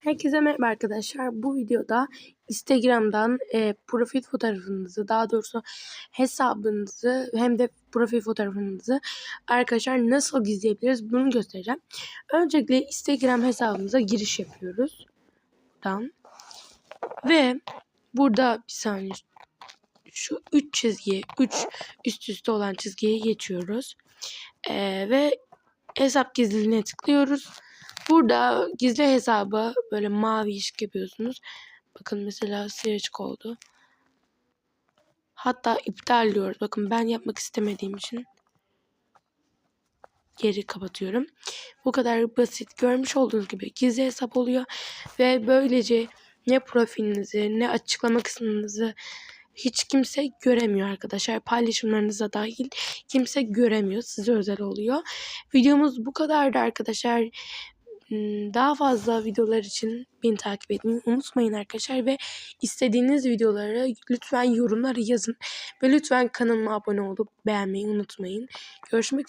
Herkese merhaba arkadaşlar. Bu videoda Instagram'dan e, profil fotoğrafınızı, daha doğrusu hesabınızı hem de profil fotoğrafınızı arkadaşlar nasıl gizleyebiliriz bunu göstereceğim. Öncelikle Instagram hesabımıza giriş yapıyoruz. Buradan. Ve burada bir saniye şu 3 çizgiye, 3 üst üste olan çizgiye geçiyoruz. E, ve hesap gizliliğine tıklıyoruz. Burada gizli hesabı böyle mavi ışık yapıyorsunuz. Bakın mesela siyah ışık oldu. Hatta iptal diyoruz. Bakın ben yapmak istemediğim için geri kapatıyorum. Bu kadar basit. Görmüş olduğunuz gibi gizli hesap oluyor. Ve böylece ne profilinizi ne açıklama kısmınızı hiç kimse göremiyor arkadaşlar. Paylaşımlarınıza dahil kimse göremiyor. Size özel oluyor. Videomuz bu kadardı arkadaşlar. Hmm, Daha fazla videolar için beni takip etmeyi unutmayın arkadaşlar ve istediğiniz videoları lütfen yorumlara yazın ve lütfen kanalıma abone olup beğenmeyi unutmayın. Görüşmek üzere.